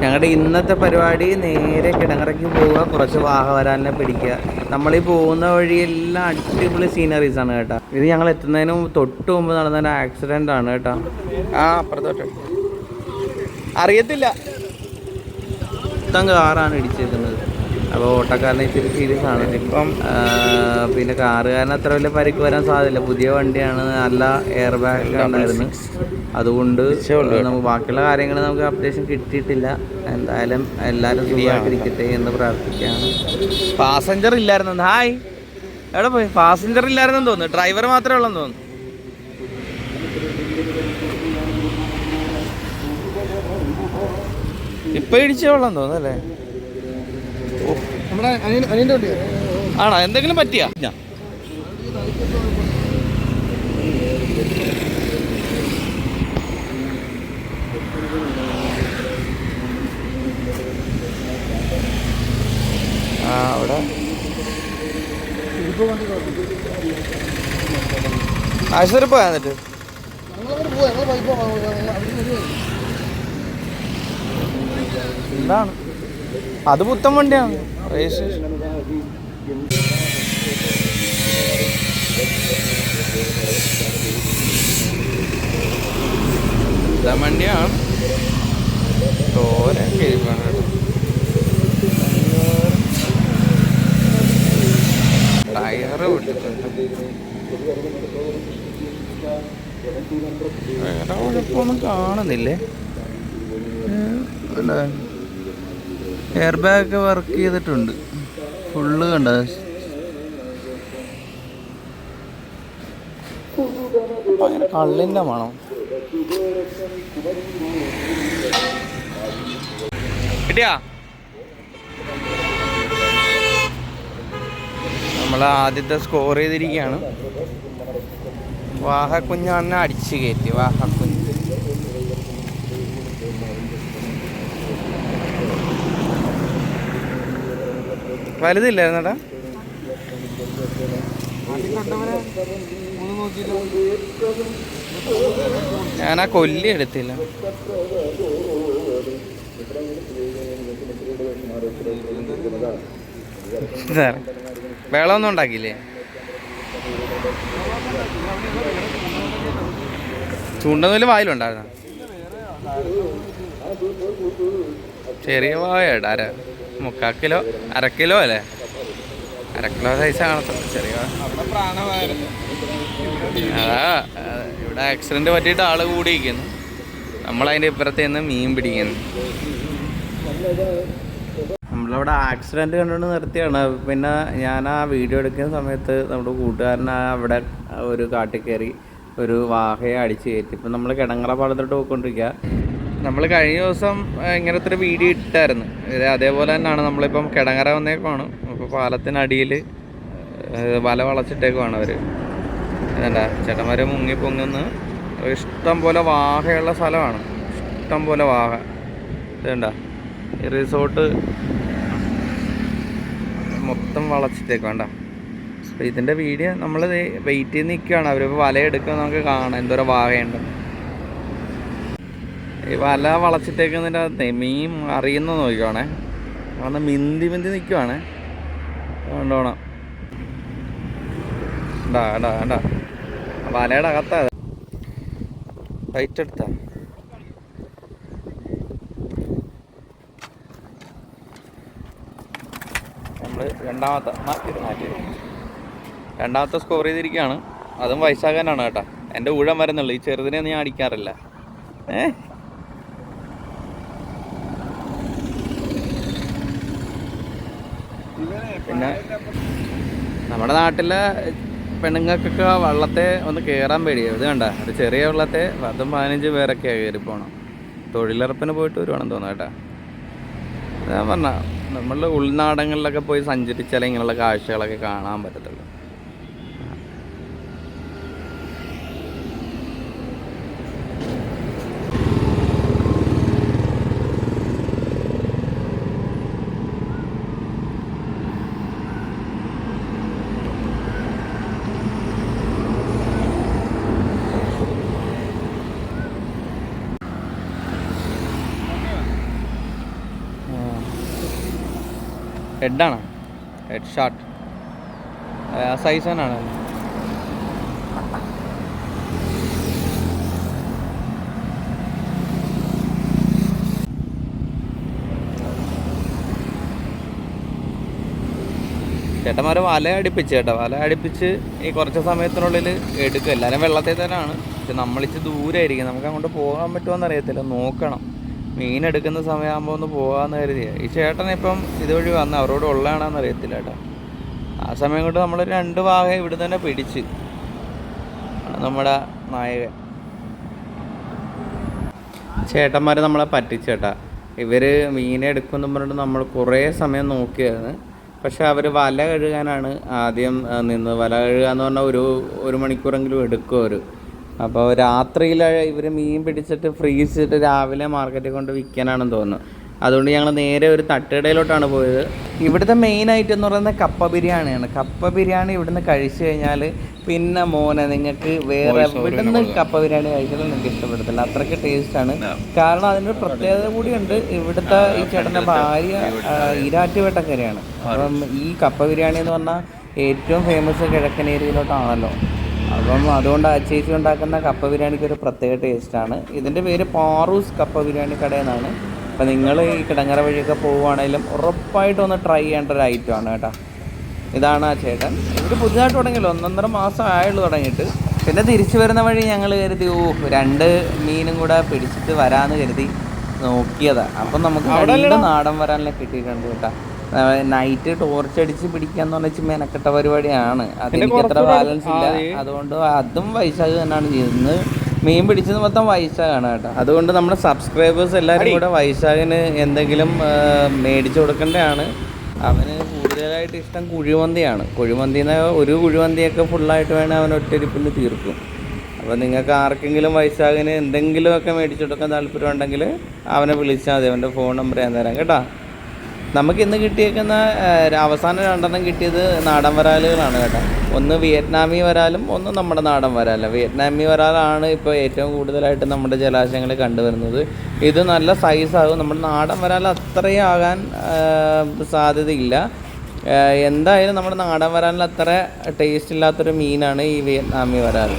ഞങ്ങളുടെ ഇന്നത്തെ പരിപാടി നേരെ കിടങ്ങറയ്ക്ക് പോവുക കുറച്ച് വാഹവരാലിനെ പിടിക്കുക. നമ്മൾ ഈ പോകുന്ന വഴിയെല്ലാം അടിപൊളി സീനറീസ് ആണ് കേട്ടോ. ഇത് ഞങ്ങൾ എത്തുന്നതിന് തൊട്ട് മുമ്പ് നടന്ന ഒരു ആക്സിഡന്റ് ആണ് കേട്ടോ. ആ അപ്പുറത്തോട്ട്. അറിയത്തില്ല. മൊത്തം കാറാണ് ഇടിച്ചേക്കുന്നത്. അപ്പോൾ ഓട്ടക്കാരനെ ഇച്ചിരി സീരിയസ് ആണ്. ഇപ്പം പിന്നെ കാറുകാരന് അത്ര വലിയ പരിക്ക് വരാൻ സാധ്യതയില്ല. പുതിയ വണ്ടിയാണ് നല്ല എയർ ബാഗ് ഉണ്ടായിരുന്നു. അതുകൊണ്ട് നമുക്ക് ബാക്കിയുള്ള കാര്യങ്ങൾ നമുക്ക് അപ്ഡേഷൻ കിട്ടിയിട്ടില്ല. എന്തായാലും എല്ലാവരും സുഖമായിട്ടിരിക്കട്ടെ എന്ന് പ്രാർത്ഥിക്കുകയാണ്. പാസഞ്ചർ ഇല്ലായിരുന്നു ഹായ് എവിടെ പോയി? പാസഞ്ചർ ഇല്ലായിരുന്നെന്ന് തോന്നുന്നു. ഡ്രൈവർ മാത്രമേ ഉള്ളെന്ന് തോന്നുന്നു. ഇപ്പൊ ഇടിച്ചോളാം തോന്നുന്നു അല്ലേ? ആണോ? എന്തെങ്കിലും പറ്റിയാ? ആ അവിടെ. ആശുപത്രി പോയാ എന്നിട്ട്? എന്താണ്? അത് പുത്തൻ വണ്ടിയാണ്. പുത്തൻ വണ്ടിയാണ്. കേട്ടോ. ടയറ് വിട്ടിട്ടുണ്ട് വേറെ കുഴപ്പമൊന്നും കാണുന്നില്ലേ? എയർ ബാഗ് വർക്ക് ചെയ്തിട്ടുണ്ട്. ഫുള്ള് കണ്ട? അങ്ങനെ കള്ളിന്റെ മണം. കിട്ടിയാ? നമ്മൾ ആദ്യത്തെ സ്കോർ ചെയ്തിരിക്കുകയാണ്. വാഹക്കുഞ്ഞാണ് അടിച്ചു കയറ്റി വാഹക്കുഞ്ഞ്. വലുതില്ലായിരുന്നടാ. ഞാൻ ആ കൊല്ലി എടുത്തില്ല. വെള്ളമൊന്നും ഉണ്ടാക്കിയില്ലേ? ചൂണ്ടനൂൽ വായിലുണ്ടായിരുന്നു? ചെറിയ വായ അര മുക്കാൽ കിലോ അര കിലോ അല്ലേ? അര കിലോ സൈസ് കാണത്തുള്ളൂ ചെറിയ. അതാ ഇവിടെ ആക്സിഡന്റ് പറ്റിയിട്ട് ആൾ കൂടിയിരിക്കുന്നു. നമ്മളതിന്റെ ഇപ്പുറത്ത് നിന്ന് മീൻ പിടിക്കുന്നു. നമ്മളവിടെ ആക്സിഡന്റ് കണ്ടുകൊണ്ട് നിർത്തിയാണ്. പിന്നെ ഞാൻ ആ വീഡിയോ എടുക്കുന്ന സമയത്ത് നമ്മുടെ കൂട്ടുകാരൻ അവിടെ ഒരു കാട്ടിൽ കയറി ഒരു വാഹയെ അടിച്ച് കയറ്റി. ഇപ്പം നമ്മൾ കിടങ്ങറ പാടത്തോട്ട് പോയിക്കൊണ്ടിരിക്കുക. നമ്മൾ കഴിഞ്ഞ ദിവസം ഇങ്ങനത്തെ ഒരു വീഡിയോ ഇട്ടായിരുന്നു. ഇത് അതേപോലെ തന്നെയാണ് നമ്മളിപ്പം കിടങ്ങറ വന്നേക്കുവാണ്. അപ്പോൾ പാലത്തിനടിയിൽ വല വളച്ചിട്ടേക്കുവാണ് അവർ എന്താ ചേട്ടന്മാർ മുങ്ങി പൊങ്ങുന്ന ഇഷ്ടം പോലെ വാഹയുള്ള സ്ഥലമാണ്. ഇഷ്ടം പോലെ വാഹ. ഇതേണ്ട ഈ റിസോർട്ട് മൊത്തം വളച്ചിട്ടേക്ക് വേണ്ട അപ്പോൾ ഇതിന്റെ വീഡിയോ നമ്മൾ വെയിറ്റ് ചെയ്ത് നിൽക്കുകയാണ് അവരിപ്പോൾ വല എടുക്കുക നമുക്ക് കാണാം എന്തോരം വാഹയുണ്ട്. ഈ വല വളച്ചിട്ടേക്കുന്നതിന്റെ അകത്ത് മീൻ അറിയുന്ന നോക്കിക്കോണേ കാരണം മിന്തി മിന്തി നിൽക്കുവാണേ കൊണ്ടോണം ഉണ്ടാ ഉണ്ടാ ഉണ്ടാ വലയുടെ അകത്താ ടൈറ്റ് എടുത്താ? നമ്മൾ രണ്ടാമത്തെ മാറ്റി മാറ്റി. രണ്ടാമത്തെ സ്കോർ ചെയ്തിരിക്കുകയാണ്. അതും വൈശാഖനാണ് കേട്ടോ. എന്റെ ഊഴം വരുന്നുള്ളൂ. ഈ ചെറുതിനെ ഞാൻ അടിക്കാറില്ല. ഏ? പിന്നെ നമ്മുടെ നാട്ടിലെ പെണ്ണുങ്ങൾക്കൊക്കെ വള്ളത്തെ ഒന്ന് കയറാൻ പേടിയാണ് ഇത് കണ്ട ഒരു ചെറിയ വള്ളത്തെ പത്തും പതിനഞ്ച് പേരൊക്കെ കയറി പോകണം തൊഴിലുറപ്പിന് പോയിട്ട് വരുവാണെന്ന് തോന്നുന്നു കേട്ടോ. ഞാൻ പറഞ്ഞ നമ്മളുടെ ഉൾനാടങ്ങളിലൊക്കെ പോയി സഞ്ചരിച്ചാലേ ഇങ്ങനെയുള്ള കാഴ്ചകളൊക്കെ കാണാൻ പറ്റത്തുള്ളൂ. ഹെഡാണ് ഹെഡ് ഷാട്ട് ആ സൈസ് തന്നെയാണ്. ചേട്ടന്മാർ വല അടിപ്പിച്ച് ചേട്ടാ വല അടിപ്പിച്ച് ഈ കുറച്ച് സമയത്തിനുള്ളിൽ എടുക്കും. എല്ലാവരും വെള്ളത്തിൽ തന്നെയാണ്. പക്ഷെ നമ്മളിച്ച് ദൂരമായിരിക്കും നമുക്ക് അങ്ങോട്ട് പോകാൻ പറ്റുമോ എന്നറിയത്തില്ല നോക്കണം. മീൻ എടുക്കുന്ന സമയമാകുമ്പോൾ ഒന്ന് പോകാമെന്ന് കരുതിയ ഈ ചേട്ടൻ ഇപ്പം ഇതുവഴി വന്ന് അവരോട് ഉള്ളതാണെന്ന് അറിയത്തില്ല കേട്ടോ. ആ സമയം കൊണ്ട് നമ്മൾ രണ്ട് ഭാഗം ഇവിടെ തന്നെ പിടിച്ച്. നമ്മുടെ നായകൻ. ചേട്ടന്മാർ നമ്മളെ പറ്റിച്ചേട്ടാ ഇവർ മീനെ എടുക്കുമെന്ന് പറഞ്ഞിട്ട് നമ്മൾ കുറേ സമയം നോക്കിയായിരുന്നു പക്ഷെ അവർ വല കഴുകാനാണ് ആദ്യം നിന്ന് വല കഴുകുക എന്ന് പറഞ്ഞാൽ ഒരു ഒരു മണിക്കൂറെങ്കിലും എടുക്കും അവർ അപ്പോൾ രാത്രിയിൽ ഇവർ മീൻ പിടിച്ചിട്ട് ഫ്രീസ് ചെയ്തിട്ട് രാവിലെ മാർക്കറ്റിൽ കൊണ്ട് വിൽക്കാനാണെന്ന് തോന്നുന്നു. അതുകൊണ്ട് ഞങ്ങൾ നേരെ ഒരു തട്ടുകടയിലോട്ടാണ് പോയത്. ഇവിടുത്തെ മെയിൻ ഐറ്റം എന്ന് പറയുന്നത് കപ്പ ബിരിയാണിയാണ്. കപ്പ ബിരിയാണി ഇവിടുന്ന് കഴിച്ചു കഴിഞ്ഞാൽ പിന്നെ മോനെ നിങ്ങൾക്ക് വേറെ ഇവിടുന്ന് കപ്പ ബിരിയാണി കഴിച്ചാൽ നിങ്ങൾക്ക് ഇഷ്ടപ്പെടത്തില്ല. അത്രയ്ക്ക് ടേസ്റ്റാണ് കാരണം അതിനൊരു പ്രത്യേകത കൂടിയുണ്ട്. ഇവിടുത്തെ ഈ ചേട്ടന്റെ ഭാര്യ ഈരാറ്റുവേട്ടക്കരയാണ് അപ്പം ഈ കപ്പ ബിരിയാണി എന്ന് പറഞ്ഞാൽ ഏറ്റവും ഫേമസ് കിഴക്കൻ ഏരിയയിലോട്ടാണല്ലോ. അപ്പം അതുകൊണ്ട് ആ ചേച്ചി ഉണ്ടാക്കുന്ന കപ്പ ബിരിയാണിക്ക് ഒരു പ്രത്യേക ടേസ്റ്റാണ് ഇതിന്റെ പേര് പാറൂസ് കപ്പ ബിരിയാണി കട എന്നാണ് അപ്പം നിങ്ങൾ ഈ കിടങ്ങറ വഴിയൊക്കെ പോവുകയാണെങ്കിലും ഉറപ്പായിട്ടും ഒന്ന് ട്രൈ ചെയ്യേണ്ട ഒരു ഐറ്റമാണ് കേട്ടോ. ഇതാണ് ആ ചേട്ടൻ. ഇവർ പുതുതായിട്ട് തുടങ്ങിയല്ലോ ഒന്നൊന്നര മാസം ആയുള്ളൂ തുടങ്ങിയിട്ട്. പിന്നെ തിരിച്ചു വരുന്ന വഴി ഞങ്ങൾ കരുതി ഓ രണ്ട് മീനും കൂടെ പിടിച്ചിട്ട് വരാമെന്ന് കരുതി നോക്കിയതാണ് അപ്പം നമുക്ക് നാടൻ വരാനല്ലേ കിട്ടിയിട്ടുണ്ട് കേട്ടോ. നൈറ്റ് ടോർച്ച് അടിച്ച് പിടിക്കാന്ന് പറഞ്ഞാൽ മെനക്കെട്ട പരിപാടിയാണ്. അതെനിക്ക് അത്ര ബാലൻസ് ഇല്ല. അതുകൊണ്ട് അതും വൈശാഖ് തന്നെയാണ് ചെയ്യുന്നത് മീൻ പിടിച്ചത് മൊത്തം വൈശാഖാണ് കേട്ടോ. അതുകൊണ്ട് നമ്മുടെ സബ്സ്ക്രൈബേഴ്സ് എല്ലാവരും കൂടെ വൈശാഖിന് എന്തെങ്കിലും മേടിച്ചു കൊടുക്കേണ്ടതാണ്. അവന് കൂടുതലായിട്ട് ഇഷ്ടം കുഴിമന്തിയാണ്. കുഴിമന്തിന്ന് ഒരു കുഴിമന്തിയൊക്കെ ഫുള്ളായിട്ട് വേണേൽ അവൻ ഒറ്റരിപ്പിന് തീർക്കും. അപ്പോൾ നിങ്ങൾക്ക് ആർക്കെങ്കിലും വൈശാഖിന് എന്തെങ്കിലുമൊക്കെ മേടിച്ചു കൊടുക്കാൻ താല്പര്യം ഉണ്ടെങ്കിൽ അവനെ വിളിച്ചാൽ മതി. അവന്റെ ഫോൺ നമ്പർ ഞാൻ തരാം കേട്ടോ. നമുക്ക് ഇന്ന് കിട്ടിയേക്കുന്ന അവസാനം രണ്ടെണ്ണം കിട്ടിയത് നാടൻ വരാലുകളാണ് കേട്ടോ. ഒന്ന് വിയറ്റ്നാമി വരാലും ഒന്ന് നമ്മുടെ നാടൻ വരാലും. വിയറ്റ്നാമി വരാലാണ് ഇപ്പോൾ ഏറ്റവും കൂടുതലായിട്ട് നമ്മുടെ ജലാശയങ്ങളിൽ കണ്ടുവരുന്നത്. ഇത് നല്ല സൈസാകും. നമ്മുടെ നാടൻ വരാൽ അത്രയും ആകാൻ സാധ്യതയില്ല. എന്തായാലും നമ്മുടെ നാടൻ വരാലിൽ അത്ര ടേസ്റ്റ് ഇല്ലാത്തൊരു മീനാണ് ഈ വിയറ്റ്നാമി വരാൽ